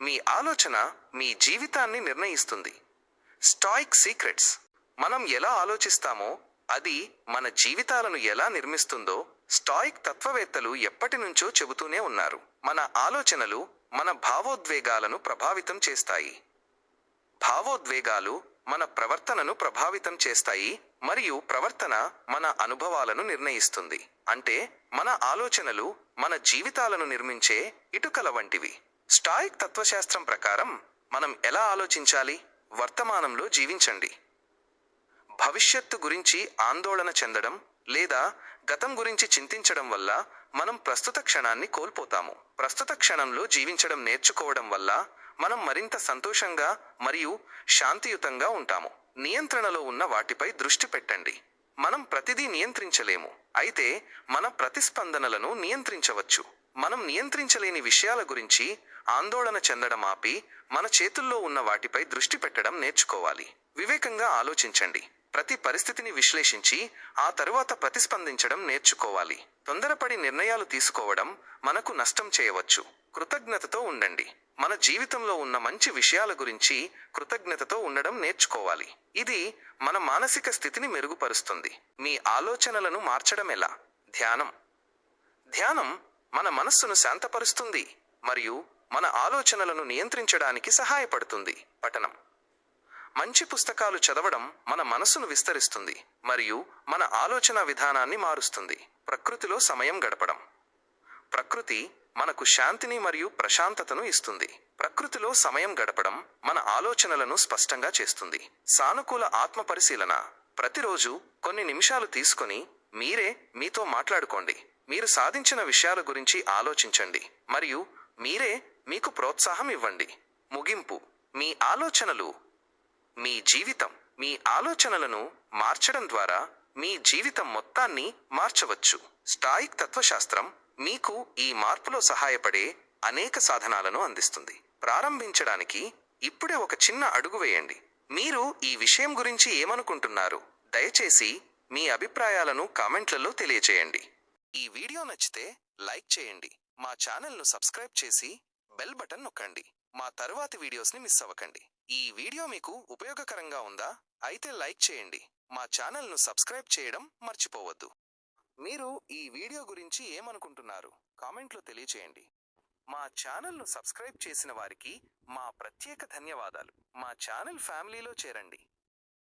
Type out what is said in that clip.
మీ ఆలోచన మీ జీవితాన్ని నిర్ణయిస్తుంది. స్టాయిక్ సీక్రెట్స్ మనం ఎలా ఆలోచిస్తామో అది మన జీవితాలను ఎలా నిర్మిస్తుందో స్టాయిక్ తత్వవేత్తలు ఎప్పటి నుంచో చెబుతూనే ఉన్నారు. మన ఆలోచనలు మన భావోద్వేగాలను ప్రభావితం చేస్తాయి. భావోద్వేగాలు మన ప్రవర్తనను ప్రభావితం చేస్తాయి మరియు ప్రవర్తన మన అనుభవాలను నిర్ణయిస్తుంది. అంటే మన ఆలోచనలు మన జీవితాలను నిర్మించే ఇటుకల వంటివి. స్టాయిక్ తత్వశాస్త్రం ప్రకారం మనం ఎలా ఆలోచించాలి? వర్తమానంలో జీవించండి. భవిష్యత్తు గురించి ఆందోళన చెందడం లేదా గతం గురించి చింతించడం వల్ల మనం ప్రస్తుత క్షణాన్ని కోల్పోతాము. ప్రస్తుత క్షణంలో జీవించడం నేర్చుకోవడం వల్ల మనం మరింత సంతోషంగా మరియు శాంతియుతంగా ఉంటాము. నియంత్రణలో ఉన్న వాటిపై దృష్టి పెట్టండి. మనం ప్రతిదీ నియంత్రించలేము. అయితే మన ప్రతిస్పందనలను నియంత్రించవచ్చు. మనం నియంత్రించలేని విషయాల గురించి ఆందోళన చెందడం ఆపి మన చేతుల్లో ఉన్న వాటిపై దృష్టి పెట్టడం నేర్చుకోవాలి. వివేకంగా ఆలోచించండి. ప్రతి పరిస్థితిని విశ్లేషించి ఆ తరువాత ప్రతిస్పందించడం నేర్చుకోవాలి. తొందరపడి నిర్ణయాలు తీసుకోవడం మనకు నష్టం చేయవచ్చు. కృతజ్ఞతతో ఉండండి. మన జీవితంలో ఉన్న మంచి విషయాల గురించి కృతజ్ఞతతో ఉండడం నేర్చుకోవాలి. ఇది మన మానసిక స్థితిని మెరుగుపరుస్తుంది. మీ ఆలోచనలను మార్చడం ఎలా? ధ్యానం. ధ్యానం మన మనస్సును శాంతపరుస్తుంది మరియు మన ఆలోచనలను నియంత్రించడానికి సహాయపడుతుంది. పఠనం. మంచి పుస్తకాలు చదవడం మన మనస్సును విస్తరిస్తుంది మరియు మన ఆలోచన విధానాన్ని మారుస్తుంది. ప్రకృతిలో సమయం గడపడం. ప్రకృతి మనకు శాంతిని మరియు ప్రశాంతతను ఇస్తుంది. ప్రకృతిలో సమయం గడపడం మన ఆలోచనలను స్పష్టంగా చేస్తుంది. సానుకూల ఆత్మ పరిశీలన ప్రతిరోజు కొన్ని నిమిషాలు తీసుకొని మీరే మీతో మాట్లాడుకోండి. మీరు సాధించిన విషయాల గురించి ఆలోచించండి. మరియు మీరే మీకు ప్రోత్సాహం ఇవ్వండి. ముగింపు. మీ ఆలోచనలు. మీ జీవితం. మీ ఆలోచనలను మార్చడం ద్వారా మీ జీవితం మొత్తాన్ని మార్చవచ్చు. స్టాయిక్ తత్వశాస్త్రం మీకు ఈ మార్పులో సహాయపడే అనేక సాధనాలను అందిస్తుంది. ప్రారంభించడానికి ఇప్పుడే ఒక చిన్న అడుగు వేయండి. మీరు ఈ విషయం గురించి ఏమనుకుంటున్నారు? దయచేసి మీ అభిప్రాయాలను కామెంట్లలో తెలియచేయండి. ఈ వీడియో నచ్చితే లైక్ చేయండి. మా ఛానల్ను సబ్స్క్రైబ్ చేసి బెల్ బటన్ నొక్కండి. మా తరువాతి వీడియోస్ని మిస్ అవ్వకండి. ఈ వీడియో మీకు ఉపయోగకరంగా ఉందా? అయితే లైక్ చేయండి. మా ఛానల్ను సబ్స్క్రైబ్ చేయడం మర్చిపోవద్దు. మీరు ఈ వీడియో గురించి ఏమనుకుంటున్నారు? కామెంట్లో తెలియచేయండి. మా ఛానల్ను సబ్స్క్రైబ్ చేసిన వారికి మా ప్రత్యేక ధన్యవాదాలు. మా ఛానల్ ఫ్యామిలీలో చేరండి.